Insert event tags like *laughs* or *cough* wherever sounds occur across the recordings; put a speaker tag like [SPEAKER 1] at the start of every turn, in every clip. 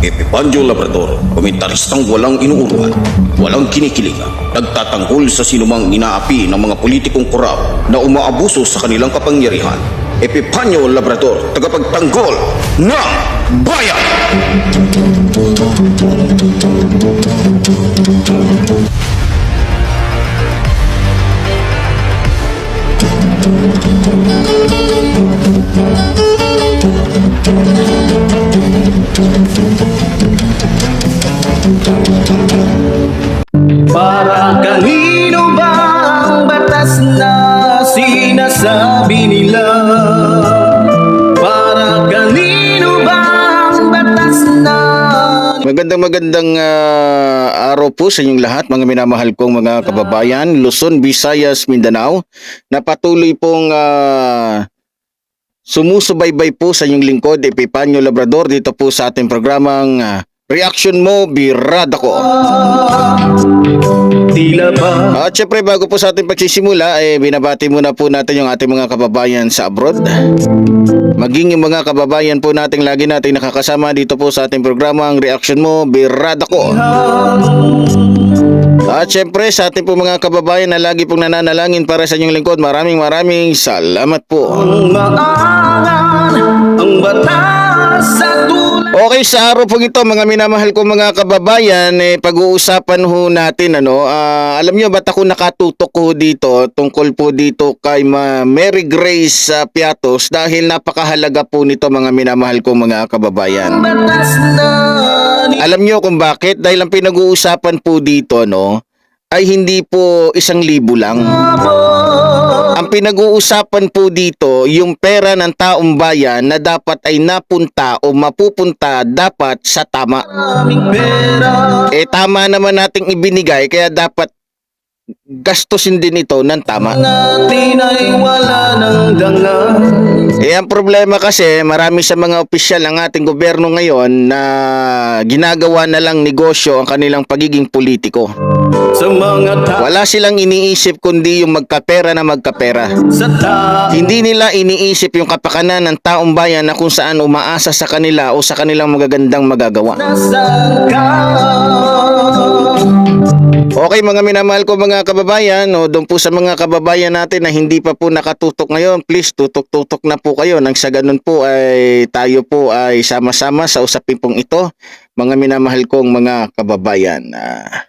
[SPEAKER 1] Epipandio Labrador, komentaristang walang inuurwan, walang kinikilingan, nagtatanggol sa sinumang inaapi ng mga politikong korap na umaabuso sa kanilang kapangyarihan. Epipanyo Labrador, tagapagtanggol ng bayan!
[SPEAKER 2] Para
[SPEAKER 3] Magandang magandang ah, araw po sa inyong lahat mga minamahal kong mga kababayan Luzon, Visayas, Mindanao. Na patuloy pong ah, sumusubaybay po sa inyong lingkod Epipanyo Labrador dito po sa ating programang ah, Reaction Mo Birada Ko.
[SPEAKER 2] tila ba?
[SPEAKER 3] At syempre bago po sa ating pagsisimula eh binabati muna po natin yung ating mga kababayan sa abroad. Maging yung mga kababayan po nating lagi nating nakakasama dito po sa ating programang Reaction Mo Birada Ko. At syempre sa ating po mga kababayan na lagi pong nananalangin para sa inyong lingkod, maraming maraming salamat po.
[SPEAKER 2] Ang maangan ang batas sa
[SPEAKER 3] Okay, sa araw po ito, mga minamahal ko mga kababayan, eh, pag-uusapan ho natin, ano, ah, alam nyo, ba't ako nakatutok ho dito tungkol po dito kay Ma Mary Grace ah, Piatos dahil napakahalaga po nito mga minamahal ko mga kababayan. Alam nyo kung bakit? Dahil ang pinag-uusapan po dito, no, ay hindi po isang libo lang. Ang pinag-uusapan po dito, yung pera ng taong bayan na dapat ay napunta o mapupunta dapat sa tama. Eh tama naman nating ibinigay kaya dapat gastusin din ito ng tama.
[SPEAKER 2] natin ay wala ng danga
[SPEAKER 3] Eh ang problema kasi marami sa mga opisyal ng ating gobyerno ngayon na ginagawa na lang negosyo ang kanilang pagiging politiko.
[SPEAKER 2] sa mga tao
[SPEAKER 3] Wala silang iniisip kundi yung magkapera na magkapera.
[SPEAKER 2] sa
[SPEAKER 3] Hindi nila iniisip yung kapakanan ng taong bayan na kung saan umaasa sa kanila o sa kanilang magagandang magagawa. Okay mga minamahal ko mga kababayan, no, doon po sa mga kababayan natin na hindi pa po nakatutok ngayon, please tutok-tutok na po kayo. Nang sa ganun po ay tayo po ay sama-sama sa usapin pong ito, mga minamahal kong mga kababayan. Ah,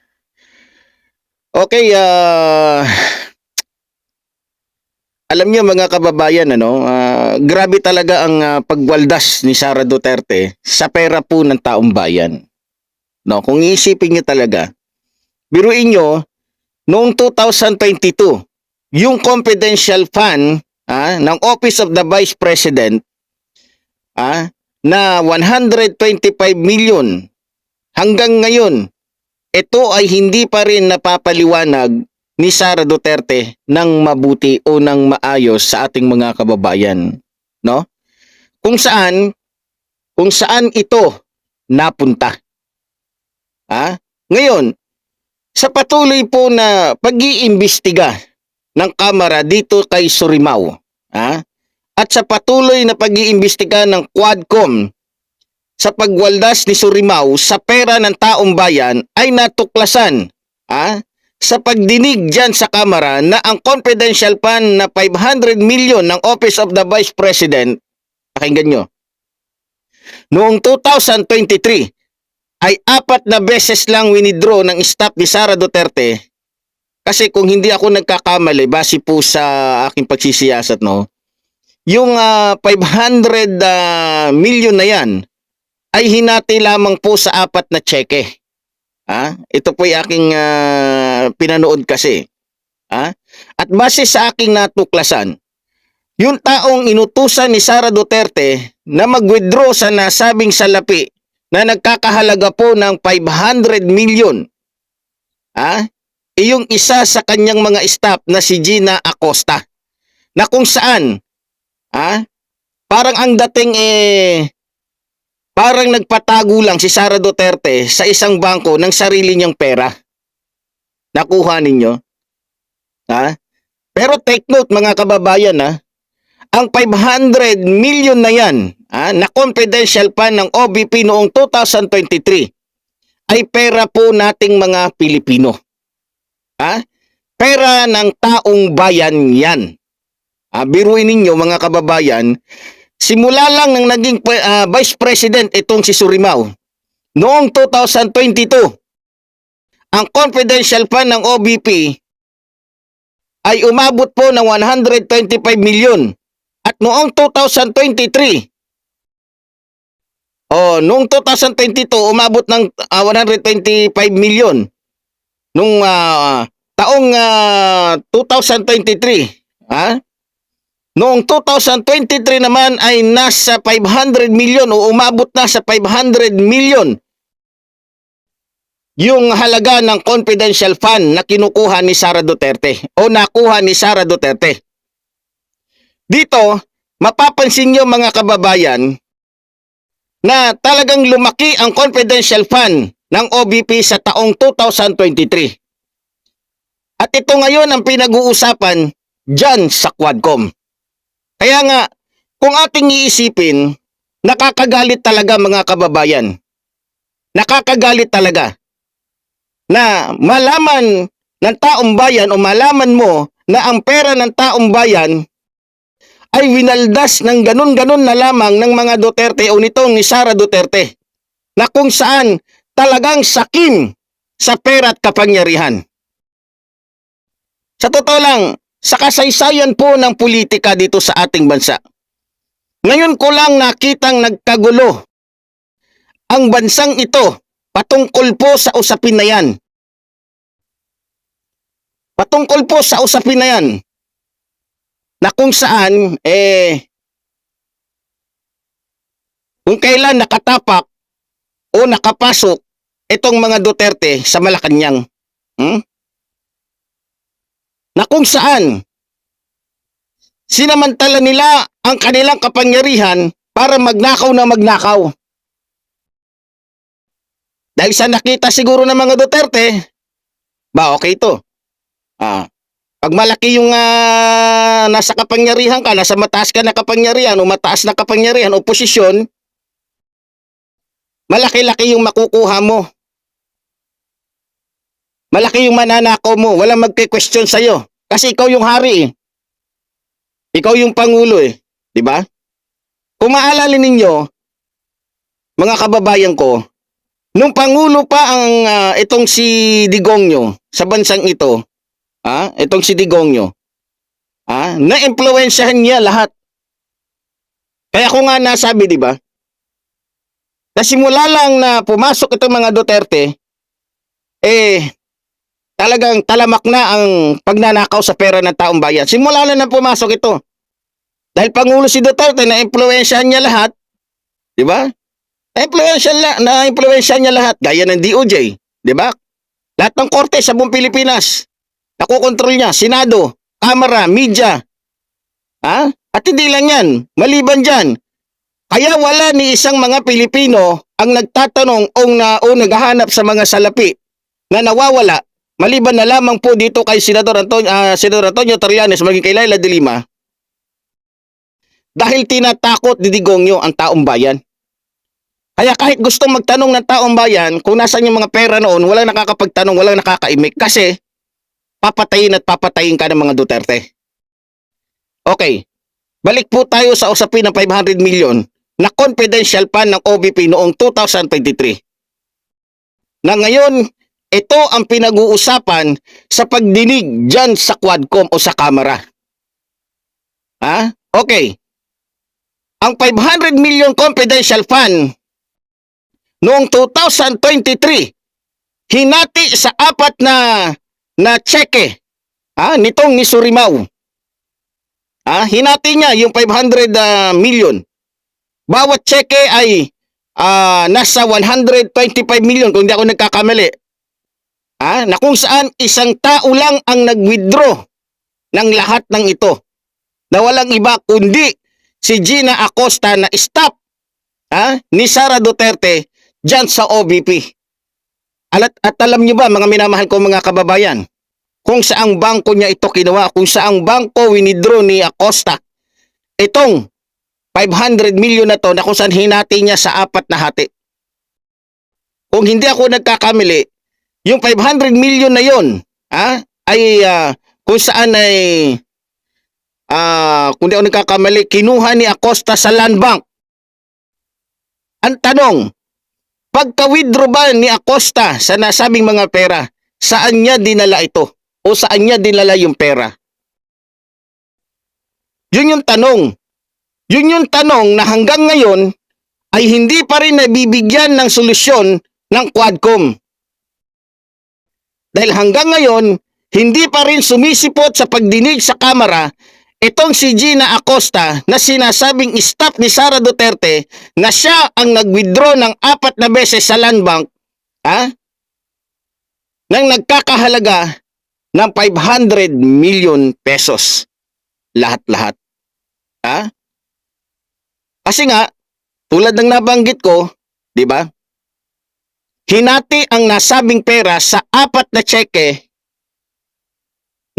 [SPEAKER 3] okay, ah... alam niyo mga kababayan ano, ah, grabe talaga ang ah, pagwaldas ni Sara Duterte sa pera po ng taong bayan. No, kung iisipin niyo talaga, biruin nyo, noong 2022, yung confidential fund ah, ng Office of the Vice President ah, na 125 million hanggang ngayon, ito ay hindi pa rin napapaliwanag ni Sara Duterte ng mabuti o ng maayos sa ating mga kababayan. No? Kung saan, kung saan ito napunta. Ah? Ngayon, sa patuloy po na pag-iimbestiga ng Kamara dito kay Surimao, ha? at sa patuloy na pag-iimbestiga ng Quadcom sa pagwaldas ni Surimao sa pera ng taong bayan ay natuklasan ha? sa pagdinig dyan sa Kamara na ang confidential fund na 500 million ng Office of the Vice President, pakinggan nyo, noong 2023, ay apat na beses lang winidraw ng staff ni Sara Duterte. Kasi kung hindi ako nagkakamali base po sa aking pagsisiyasat no yung ah, 500 ah, million na yan ay hinati lamang po sa apat na tseke ha? Ito po yung aking ah, pinanood kasi. Ha? At base sa aking natuklasan yung taong inutusan ni Sara Duterte na mag-withdraw sa nasabing salapi na nagkakahalaga po ng 500 million. Ah, iyong isa sa kanyang mga staff na si Gina Acosta. Na kung saan, ah, parang ang dating eh, parang nagpatago lang si Sara Duterte sa isang bangko ng sarili niyang pera. Nakuha ninyo? Ha? Pero take note mga kababayan ha, ang 500 million na yan, ah, na confidential fund ng OBP noong 2023 ay pera po nating mga Pilipino. Ah, pera ng taong bayan yan. Ah, biruin ninyo mga kababayan, simula lang nang naging ah, Vice President itong si Surimao, noong 2022, ang confidential fund ng OBP ay umabot po ng 125 milyon. At noong 2023, oh, noong 2022 umabot ng ah, 125 milyon. Nung ah, taong ah, 2023, ha? Noong 2023 naman ay nasa 500 milyon o umabot na sa 500 milyon yung halaga ng confidential fund na kinukuha ni Sara Duterte o nakuha ni Sara Duterte. Dito, mapapansin nyo mga kababayan na talagang lumaki ang confidential fund ng OBP sa taong 2023. At ito ngayon ang pinag-uusapan dyan sa Quadcom. Kaya nga, kung ating iisipin, nakakagalit talaga mga kababayan. Nakakagalit talaga na malaman ng taong bayan o malaman mo na ang pera ng taong bayan ay winaldas ng ganun-ganun na lamang ng mga Duterte o nitong ni Sara Duterte na kung saan talagang sakim sa pera at kapangyarihan. Sa totoo lang, sa kasaysayan po ng politika dito sa ating bansa, ngayon ko lang nakitang nagkagulo ang bansang ito patungkol po sa usapin na yan. Patungkol po sa usapin na yan na kung saan eh kung kailan nakatapak o nakapasok itong mga Duterte sa Malacanang. Hmm? Na kung saan sinamantala nila ang kanilang kapangyarihan para magnakaw na magnakaw. Dahil sa nakita siguro ng mga Duterte, ba okay to. Ah, pag malaki yung ah, nasa kapangyarihan ka, nasa mataas ka na kapangyarihan o mataas na kapangyarihan o posisyon, malaki-laki yung makukuha mo. Malaki yung mananakaw mo. Walang magke-question sa'yo. Kasi ikaw yung hari eh. Ikaw yung pangulo eh. Ba? Kung maalala ninyo, mga kababayan ko, nung pangulo pa ang ah, itong si Digongyo sa bansang ito, ah, itong si Digongyo, ah, na-impluwensyahan niya lahat. Kaya ko nga nasabi, di ba? Na simula lang na pumasok itong mga Duterte, eh, talagang talamak na ang pagnanakaw sa pera ng taong bayan. Simula na pumasok ito. Dahil Pangulo si Duterte, na-impluwensyahan niya lahat. Di ba? Na-impluwensyahan la, na-impluwensyahan niya lahat. Gaya ng DOJ. Di ba? Lahat ng korte sa buong Pilipinas. Nakokontrol niya. Senado, Kamara, Media. Ha? At hindi lang yan. Maliban dyan. Kaya wala ni isang mga Pilipino ang nagtatanong o, na, o naghahanap sa mga salapi na nawawala maliban na lamang po dito kay Senador Antonio, ah, Senador Antonio Trillanes maging kay Laila de Lima dahil tinatakot ni Digongyo ang taong bayan. Kaya kahit gusto magtanong ng taong bayan kung nasaan yung mga pera noon, walang nakakapagtanong, walang nakakaimik kasi papatayin at papatayin ka ng mga Duterte. Okay, balik po tayo sa usapin ng 500 million na confidential fund ng OBP noong 2023. Na ngayon, ito ang pinag-uusapan sa pagdinig dyan sa Quadcom o sa Kamara. Ha? Okay. Ang 500 million confidential fund noong 2023 hinati sa apat na na cheque ha, nitong ni Surimao. Ha, hinati niya yung 500 ah, million. Bawat cheque ay ah, nasa 125 million kung hindi ako nagkakamali. Ah, na kung saan isang tao lang ang nag-withdraw ng lahat ng ito. Na walang iba kundi si Gina Acosta na stop ah, ni Sara Duterte dyan sa OBP. Alat, at alam niyo ba mga minamahal ko mga kababayan, kung saang bangko niya ito kinuha, kung saang bangko winidraw ni Acosta itong 500 million na to na kung saan hinati niya sa apat na hati. Kung hindi ako nagkakamali, yung 500 million na yon ah, ay ah, kung saan ay ah, kung di ako nagkakamali, kinuha ni Acosta sa land bank. Ang tanong, pagka-withdraw ba ni Acosta sa nasabing mga pera, saan niya dinala ito? O saan niya dinala yung pera? Yun yung tanong. Yun yung tanong na hanggang ngayon ay hindi pa rin nabibigyan ng solusyon ng Quadcom. Dahil hanggang ngayon, hindi pa rin sumisipot sa pagdinig sa kamera itong si Gina Acosta na sinasabing staff ni Sara Duterte na siya ang nag-withdraw ng apat na beses sa land bank ha? nang nagkakahalaga ng 500 million pesos. Lahat-lahat. Ha? Kasi nga, tulad ng nabanggit ko, di ba? Hinati ang nasabing pera sa apat na tseke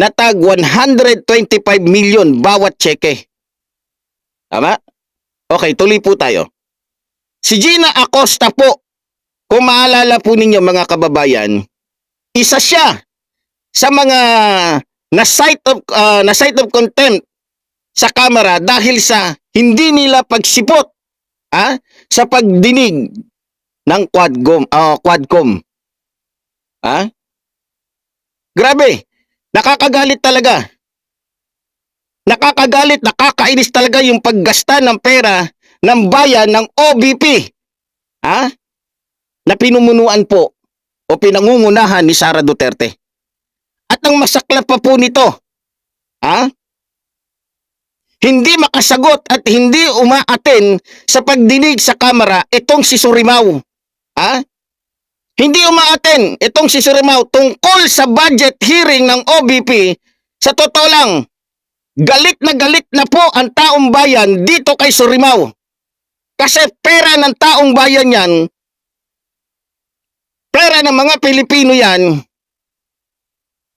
[SPEAKER 3] na tag 125 million bawat tseke. Tama? Okay, tuloy po tayo. Si Gina Acosta po, kung maalala po ninyo mga kababayan, isa siya sa mga na site of uh, na site of contempt sa kamera dahil sa hindi nila pagsipot ha, sa pagdinig ng Quadcom, ah, Quadcom. Ha? Grabe, nakakagalit talaga. Nakakagalit, nakakainis talaga yung paggasta ng pera ng bayan ng OBP. Ha? Na pinumunuan po o pinangungunahan ni Sara Duterte. At ang masaklap pa po nito, ha? Hindi makasagot at hindi umaaten sa pagdinig sa kamera itong si Surimaw. Ha? Hindi umaaten itong si Surimaw tungkol sa budget hearing ng OBP. Sa totoo lang, galit na galit na po ang taong bayan dito kay Surimaw. Kasi pera ng taong bayan yan, pera ng mga Pilipino yan,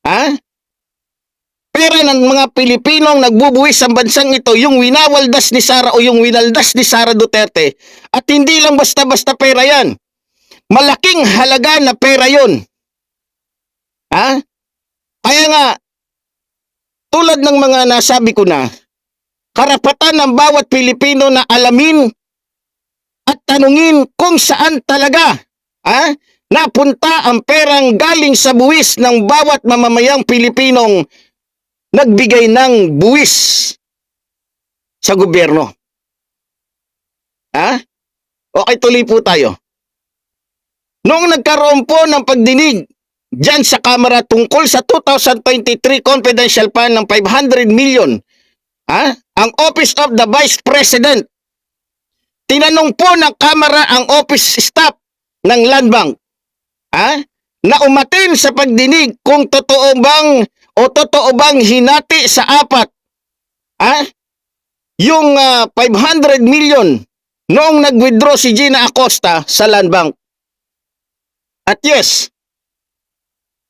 [SPEAKER 3] ha? Pera ng mga Pilipinong nagbubuwis sa bansang ito, yung winawaldas ni Sara o yung winaldas ni Sara Duterte. At hindi lang basta-basta pera yan. Malaking halaga na pera yon. Ha? Kaya nga, tulad ng mga nasabi ko na, karapatan ng bawat Pilipino na alamin at tanungin kung saan talaga ha, napunta ang perang galing sa buwis ng bawat mamamayang Pilipinong nagbigay ng buwis sa gobyerno. Ha? Okay, tuloy po tayo. Noong nagkaroon po ng pagdinig dyan sa Kamara tungkol sa 2023 confidential fund ng 500 million, ha? ang Office of the Vice President, tinanong po ng Kamara ang office staff ng Land Bank, ha? na umatin sa pagdinig kung totoo bang o totoo bang hinati sa apat ha? yung ah, 500 million noong nag-withdraw si Gina Acosta sa Land Bank. At yes,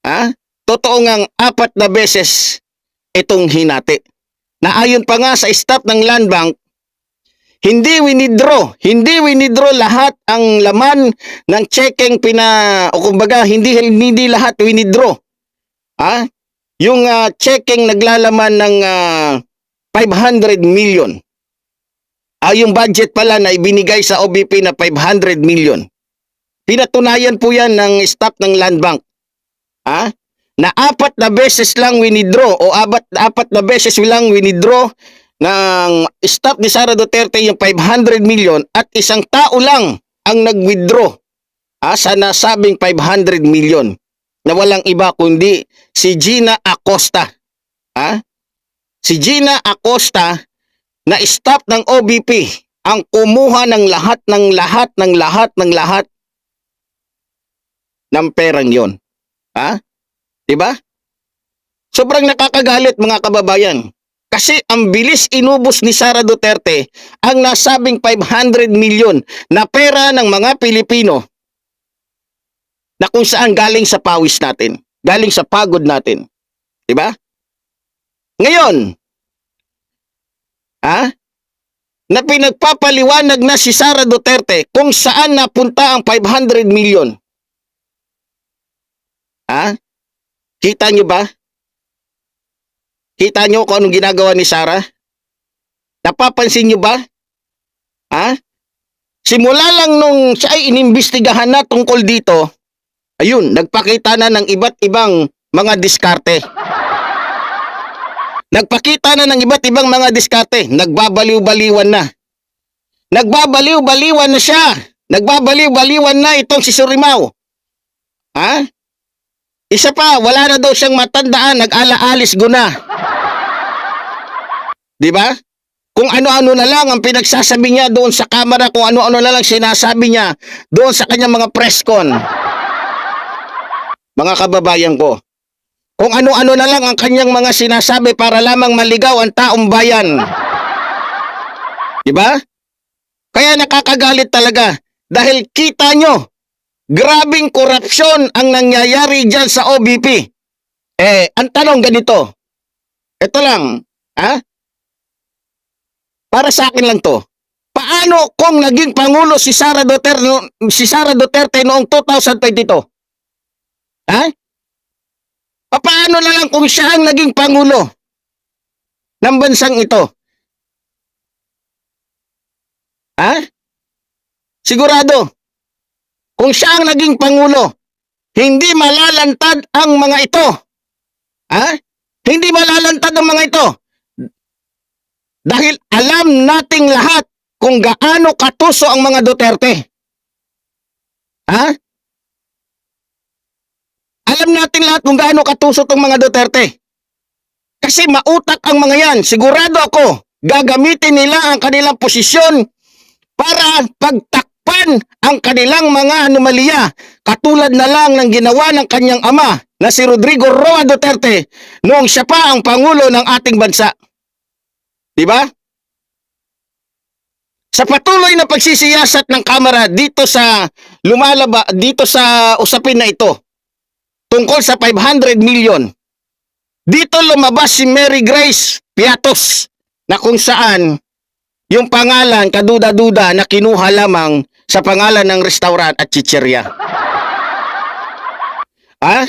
[SPEAKER 3] ha? totoo ngang apat na beses itong hinati. Na ayon pa nga sa staff ng Land Bank, hindi winidraw, hindi winidraw lahat ang laman ng checking pina o kumbaga hindi hindi lahat winidraw. Ha? Yung ah, checking naglalaman ng ah, 500 million. Ah, yung budget pala na ibinigay sa OBP na 500 million. Pinatunayan po yan ng staff ng Land Bank. Ha? Na apat na beses lang winidraw o apat, apat na beses lang winidraw ng staff ni Sara Duterte yung 500 million at isang tao lang ang nag-withdraw ah, sa nasabing 500 million na walang iba kundi si Gina Acosta. Ha? Si Gina Acosta na staff ng OBP ang kumuha ng lahat ng lahat ng lahat ng lahat ng perang yon. Ha? 'Di ba? Sobrang nakakagalit mga kababayan. Kasi ang bilis inubos ni Sara Duterte ang nasabing 500 million na pera ng mga Pilipino na kung saan galing sa pawis natin, galing sa pagod natin. 'Di ba? Ngayon, ha? na pinagpapaliwanag na si Sara Duterte kung saan napunta ang 500 million. Ha? Kita nyo ba? Kita nyo kung anong ginagawa ni Sara? Napapansin nyo ba? Ha? Simula lang nung siya ay inimbestigahan na tungkol dito, ayun, nagpakita na ng iba't ibang mga diskarte. Nagpakita na ng iba't ibang mga diskarte. Nagbabaliw-baliwan na. Nagbabaliw-baliwan na siya. Nagbabaliw-baliwan na itong si Surimaw. Ha? Isa pa, wala na daw siyang matandaan. Nag-ala-alis guna. Di ba? Kung ano-ano na lang ang pinagsasabi niya doon sa kamera, kung ano-ano na lang sinasabi niya doon sa kanyang mga press con. Mga kababayan ko, kung ano-ano na lang ang kanyang mga sinasabi para lamang maligaw ang taong bayan. Di ba? Kaya nakakagalit talaga dahil kita nyo, grabing korupsyon ang nangyayari dyan sa OBP. Eh, ang tanong ganito, ito lang, ha? Para sa akin lang to. Paano kung naging pangulo si Sara Duterte si Sara Duterte noong 2022? Ha? Paano na lang kung siya ang naging pangulo ng bansang ito? Ha? Sigurado, kung siya ang naging pangulo, hindi malalantad ang mga ito. Ha? Hindi malalantad ang mga ito. Dahil alam nating lahat kung gaano katuso ang mga Duterte. Ha? Alam natin lahat kung gaano katuso ang mga Duterte. Kasi mautak ang mga yan. Sigurado ako, gagamitin nila ang kanilang posisyon para pagtakpan ang kanilang mga anomalya. Katulad na lang ng ginawa ng kanyang ama na si Rodrigo Roa Duterte noong siya pa ang pangulo ng ating bansa. Di ba? Sa patuloy na pagsisiyasat ng Kamara dito sa lumalaba dito sa usapin na ito tungkol sa 500 million. Dito lumabas si Mary Grace Piatos na kung saan yung pangalan kaduda-duda na kinuha lamang sa pangalan ng restaurant at chicherya. Ah?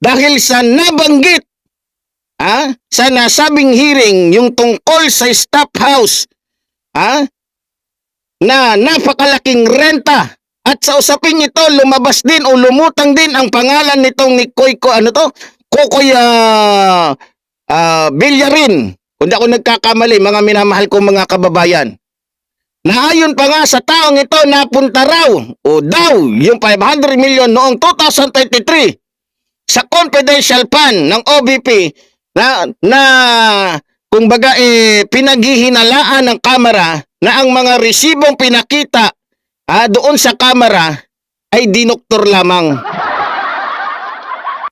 [SPEAKER 3] Dahil sa nabanggit ah, sa nasabing hearing yung tungkol sa staff house ah, na napakalaking renta. At sa usaping ito lumabas din o lumutang din ang pangalan nitong ni Koy ko ano to? Kokoy uh, uh, Bilyarin kung ako nagkakamali mga minamahal kong mga kababayan. Na ayon pa nga sa taong ito napunta raw o daw yung 500 million noong 2023 sa confidential fund ng OBP na na kung baga eh pinaghihinalaan ng kamera na ang mga resibong pinakita ah, doon sa kamera ay dinoktor lamang.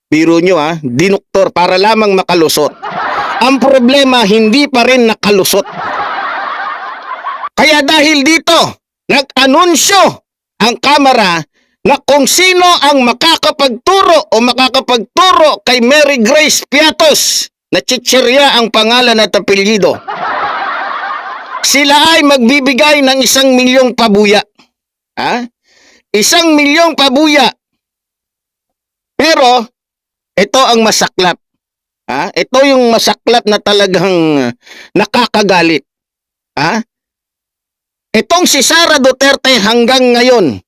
[SPEAKER 3] Biro nyo ha, dinoktor para lamang makalusot. Ang problema hindi pa rin nakalusot. Kaya dahil dito, nag-anunsyo ang kamera na kung sino ang makakapagturo o makakapagturo kay Mary Grace Piatos na chichirya ang pangalan at apelyido. Sila ay magbibigay ng isang milyong pabuya. Ha? Isang milyong pabuya. Pero, ito ang masaklap. Ha? Ito yung masaklap na talagang nakakagalit. Ha? Itong si Sara Duterte hanggang ngayon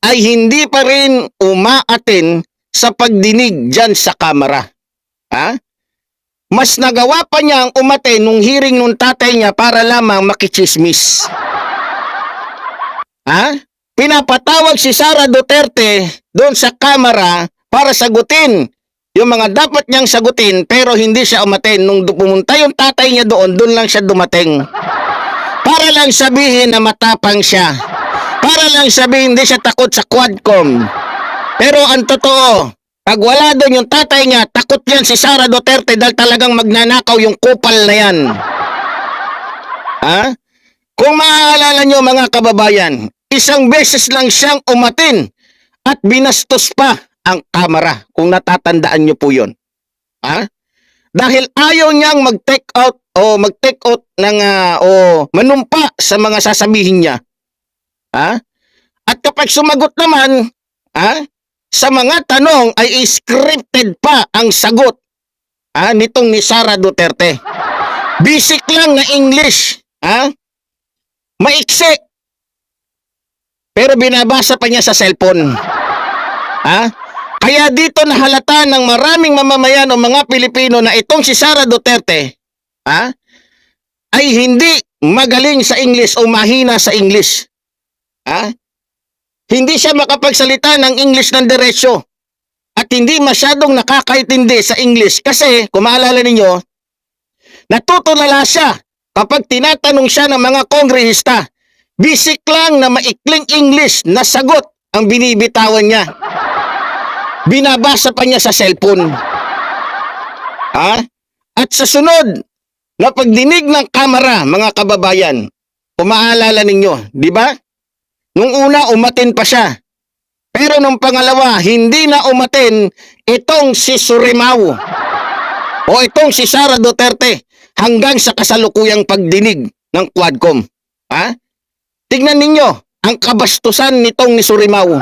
[SPEAKER 3] ay hindi pa rin umaatin sa pagdinig dyan sa kamera. Ha? Mas nagawa pa niya ang umatin nung hearing nung tatay niya para lamang makichismis. Ha? Pinapatawag si Sara Duterte doon sa kamera para sagutin yung mga dapat niyang sagutin pero hindi siya umatin. Nung pumunta yung tatay niya doon, doon lang siya dumating. Para lang sabihin na matapang siya. Para lang sabihin hindi siya takot sa quadcom. Pero ang totoo, pag wala doon yung tatay niya, takot yan si Sara Duterte dahil talagang magnanakaw yung kupal na yan. Ha? Kung maaalala nyo mga kababayan, isang beses lang siyang umatin at binastos pa ang kamera kung natatandaan nyo po yon. Ha? Dahil ayaw niyang mag-take out o mag-take out ng ah, o manumpa sa mga sasabihin niya. Ha? At kapag sumagot naman, ha? Sa mga tanong ay scripted pa ang sagot ha, nitong ni Sara Duterte. Basic lang na English, ha? Maiksi. Pero binabasa pa niya sa cellphone. Ha? Kaya dito nahalata ng maraming mamamayan o mga Pilipino na itong si Sara Duterte, ha? Ay hindi magaling sa English o mahina sa English. Ha? Hindi siya makapagsalita ng English ng diretsyo at hindi masyadong nakakaintindi sa English kasi kung maalala ninyo, natutulala siya kapag tinatanong siya ng mga kongrehista. Basic lang na maikling English na sagot ang binibitawan niya. Binabasa pa niya sa cellphone. Ha? At sa sunod, na pagdinig ng kamera, mga kababayan, kung maalala ninyo, di ba? Nung una, umatin pa siya. Pero nung pangalawa, hindi na umatin itong si Surimao o itong si Sara Duterte hanggang sa kasalukuyang pagdinig ng Quadcom. Ha? Tignan ninyo ang kabastusan nitong ni Surimao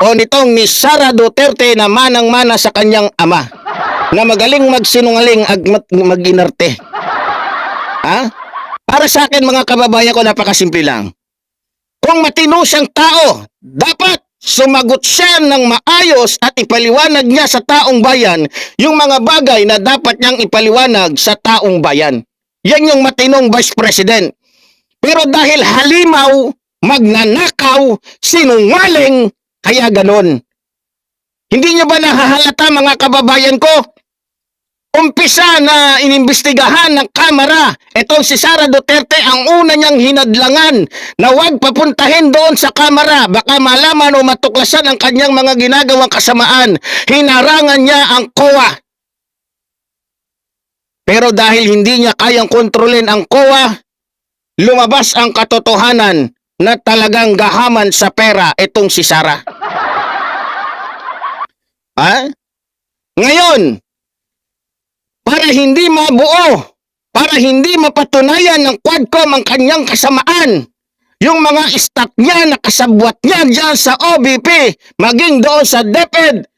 [SPEAKER 3] o nitong ni Sara Duterte na manang-mana sa kanyang ama na magaling magsinungaling at mag-inarte. Ha? Para sa akin mga kababayan ko napakasimple lang. Kung matino siyang tao, dapat sumagot siya ng maayos at ipaliwanag niya sa taong bayan yung mga bagay na dapat niyang ipaliwanag sa taong bayan. Yan yung matinong vice president. Pero dahil halimaw, magnanakaw, sinungaling, kaya ganon. Hindi niyo ba nahahalata mga kababayan ko? Umpisa na inimbestigahan ng kamera, itong si Sara Duterte ang una niyang hinadlangan na huwag papuntahin doon sa kamera, baka malaman o matuklasan ang kanyang mga ginagawang kasamaan. Hinarangan niya ang COA. Pero dahil hindi niya kayang kontrolin ang COA, lumabas ang katotohanan na talagang gahaman sa pera itong si Sara. Ha? *laughs* Ngayon, para hindi mabuo, para hindi mapatunayan ng Quadcom ang kanyang kasamaan, yung mga stock niya na kasabwat niya dyan sa OBP, maging doon sa DepEd,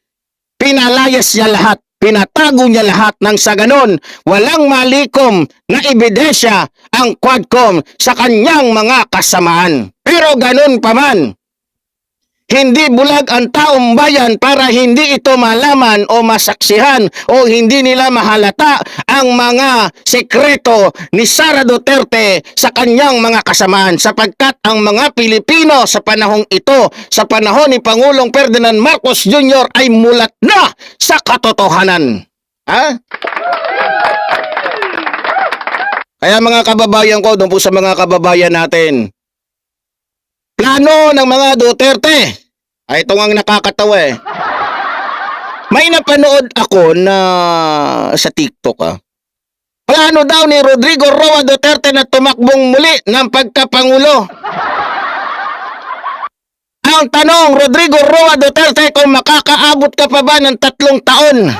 [SPEAKER 3] pinalayas niya lahat. Pinatago niya lahat ng sa ganon, walang malikom na ebidensya ang Quadcom sa kanyang mga kasamaan. Pero ganon pa man, hindi bulag ang taong bayan para hindi ito malaman o masaksihan o hindi nila mahalata ang mga sekreto ni Sara Duterte sa kanyang mga kasamaan sapagkat ang mga Pilipino sa panahong ito, sa panahon ni Pangulong Ferdinand Marcos Jr. ay mulat na sa katotohanan. Ha? Kaya mga kababayan ko, doon po sa mga kababayan natin, plano ng mga Duterte. Ay, ito nga ang nakakatawa eh. May napanood ako na sa TikTok ah. Plano daw ni Rodrigo Roa Duterte na tumakbong muli ng pagkapangulo. Ang tanong, Rodrigo Roa Duterte, kung makakaabot ka pa ba ng tatlong taon?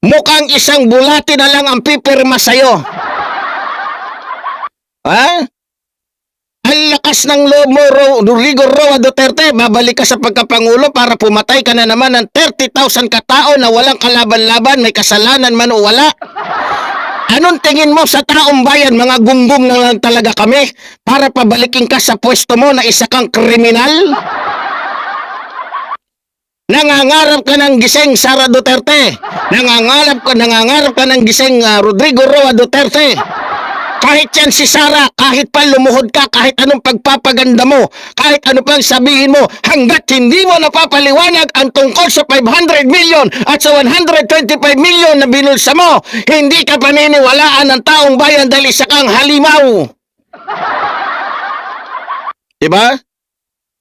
[SPEAKER 3] Mukhang isang bulati na lang ang pipirma sa'yo. Ha? Ang lakas ng loob mo, Ro- Rodrigo Roa Duterte, babalik ka sa pagkapangulo para pumatay ka na naman ng 30,000 katao na walang kalaban-laban, may kasalanan man o wala. Anong tingin mo sa taong bayan, mga gunggong na lang talaga kami, para pabalikin ka sa pwesto mo na isa kang kriminal? Nangangarap ka ng gising Sara Duterte. Nangangarap ka, nangangarap ka ng gising ah, Rodrigo Roa Duterte. Kahit yan si Sara, kahit pa lumuhod ka, kahit anong pagpapaganda mo, kahit ano pang sabihin mo, hanggat hindi mo napapaliwanag ang tungkol sa 500 million at sa 125 million na binulsa mo, hindi ka paniniwalaan ng taong bayan dahil isa kang halimaw. Diba?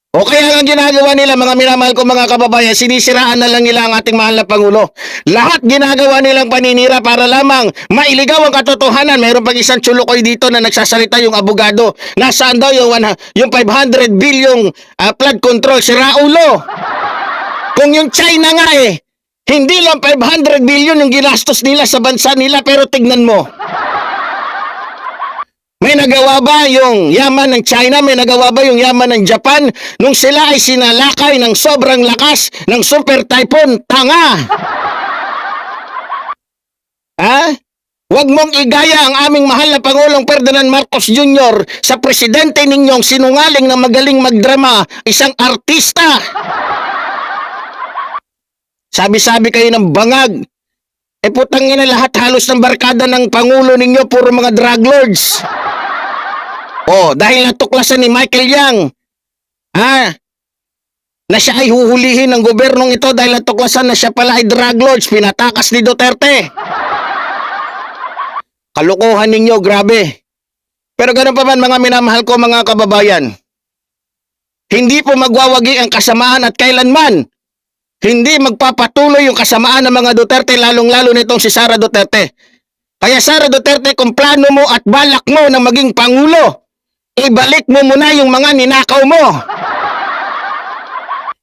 [SPEAKER 3] O kaya ang ginagawa nila mga minamahal ko mga kababayan, sinisiraan na lang nila ang ating mahal na Pangulo. Lahat ginagawa nilang paninira para lamang mailigaw ang katotohanan. Mayroon pang isang chulukoy dito na nagsasalita yung abogado. Nasaan daw yung, yung 500 bilyong ah, flood control? Si Raulo. Kung yung China nga eh, Hindi lang 500 billion yung ginastos nila sa bansa nila pero tignan mo. May nagawa ba yung yaman ng China? May nagawa ba yung yaman ng Japan? Nung sila ay sinalakay ng sobrang lakas ng super typhoon, tanga! Ha? Huwag mong igaya ang aming mahal na Pangulong Ferdinand Marcos Jr. sa presidente ninyong sinungaling na magaling magdrama, isang artista. Sabi-sabi kayo ng bangag. Eh putang ina lahat halos ng barkada ng Pangulo ninyo puro mga drug lords. Oh, dahil natuklasan ni Michael Yang. Ha? Na siya ay huhulihin ng gobyernong ito dahil natuklasan na siya pala ay drug lords, pinatakas ni Duterte. Kalokohan ninyo, grabe. Pero ganun pa man mga minamahal ko mga kababayan. Hindi po magwawagi ang kasamaan at kailanman. Hindi magpapatuloy yung kasamaan ng mga Duterte lalong-lalo nitong si Sara Duterte. Kaya Sara Duterte kung plano mo at balak mo na maging Pangulo, ibalik mo muna yung mga ninakaw mo.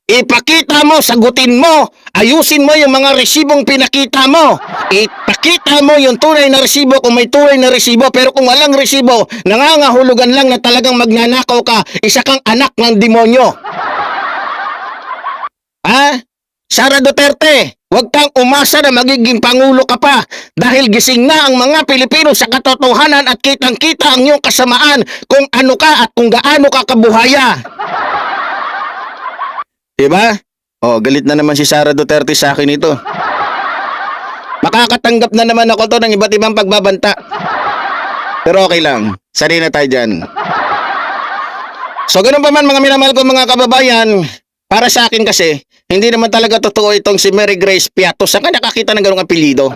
[SPEAKER 3] Ipakita mo, sagutin mo, ayusin mo yung mga resibong pinakita mo. Ipakita mo yung tunay na resibo kung may tunay na resibo. Pero kung walang resibo, nangangahulugan lang na talagang magnanakaw ka, isa kang anak ng demonyo. Ha? Sara Duterte, huwag kang umasa na magiging pangulo ka pa dahil gising na ang mga Pilipino sa katotohanan at kitang-kita ang iyong kasamaan kung ano ka at kung gaano ka kabuhaya. Diba? Oh, galit na naman si Sara Duterte sa akin ito. Makakatanggap na naman ako to ng iba't ibang pagbabanta. Pero okay lang. Sanay na tayo dyan. So, ganun pa man mga minamahal ko mga kababayan, para sa akin kasi, hindi naman talaga totoo itong si Mary Grace Piatos. Saan ka nakakita ng ganung apelido?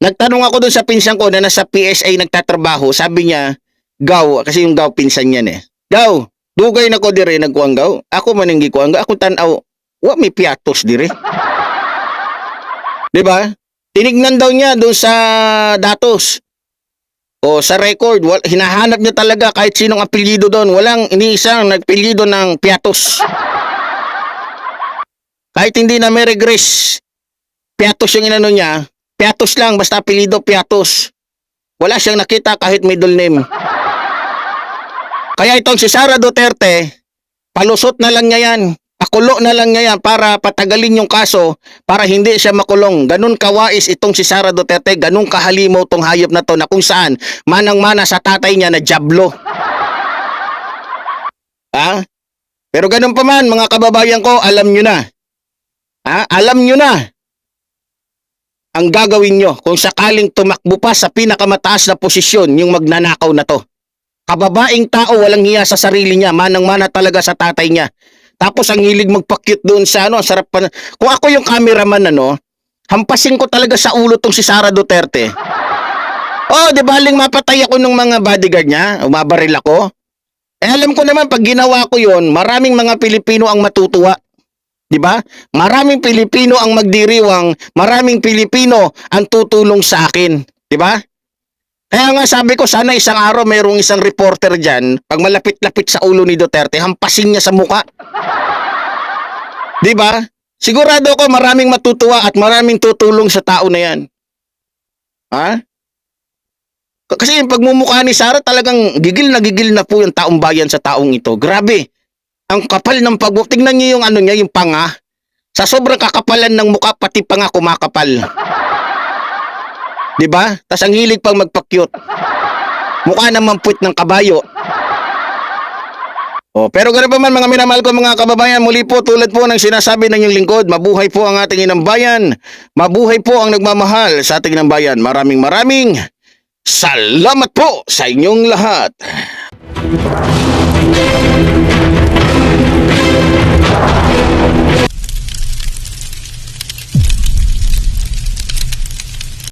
[SPEAKER 3] Nagtanong ako dun sa pinsan ko na nasa PSA nagtatrabaho. Sabi niya, Gaw, kasi yung Gaw pinsan yan eh. Gaw, dugay na ko dire nagkuang Gaw. Ako man ang gikuang Gaw. Ako tanaw, wa may Piatos dire. *laughs* Di ba? Tinignan daw niya doon sa datos. O sa record, wal, hinahanap niya talaga kahit sinong apelyido doon. Walang iniisang nagpelyido ng Piatos. *laughs* Kahit hindi na Mary Grace, Piatos yung inano niya, Piatos lang, basta apelyido Piatos. Wala siyang nakita kahit middle name. Kaya itong si Sara Duterte, palusot na lang niya yan. Pakulo na lang niya yan para patagalin yung kaso para hindi siya makulong. Ganun kawais itong si Sara Duterte, ganun kahalimaw tong hayop na to na kung saan manang-mana sa tatay niya na jablo. Ha? Pero ganun pa man, mga kababayan ko, alam nyo na. Ha? Alam nyo na ang gagawin nyo kung sakaling tumakbo pa sa pinakamataas na posisyon yung magnanakaw na to. Kababaing tao walang hiya sa sarili niya, manang-mana talaga sa tatay niya. Tapos ang hilig magpakyut doon sa ano, sarap pa. na- Kung ako yung cameraman ano, hampasin ko talaga sa ulo tong si Sara Duterte. Oh, di baling mapatay ako ng mga bodyguard niya, umabaril ako. Eh alam ko naman pag ginawa ko yon, maraming mga Pilipino ang matutuwa. 'Di ba? Maraming Pilipino ang magdiriwang, maraming Pilipino ang tutulong sa akin, 'di ba? Kaya nga sabi ko sana isang araw mayroong isang reporter diyan, pag malapit-lapit sa ulo ni Duterte, hampasin niya sa muka. 'Di ba? Sigurado ako maraming matutuwa at maraming tutulong sa tao na 'yan. Ha? Kasi yung pagmumukha ni Sara talagang gigil na gigil na po yung taong bayan sa taong ito. Grabe. Ang kapal ng pag Tingnan niyo yung ano niya, yung panga. Sa sobrang kakapalan ng mukha, pati panga kumakapal. 'Di ba? Tas ang hilig pang magpa-cute. Mukha naman puwit ng kabayo. Oh, pero ganoon pa man mga minamahal ko mga kababayan, muli po tulad po ng sinasabi ng inyong lingkod, mabuhay po ang ating inang bayan. Mabuhay po ang nagmamahal sa ating inang bayan. Maraming maraming salamat po sa inyong lahat.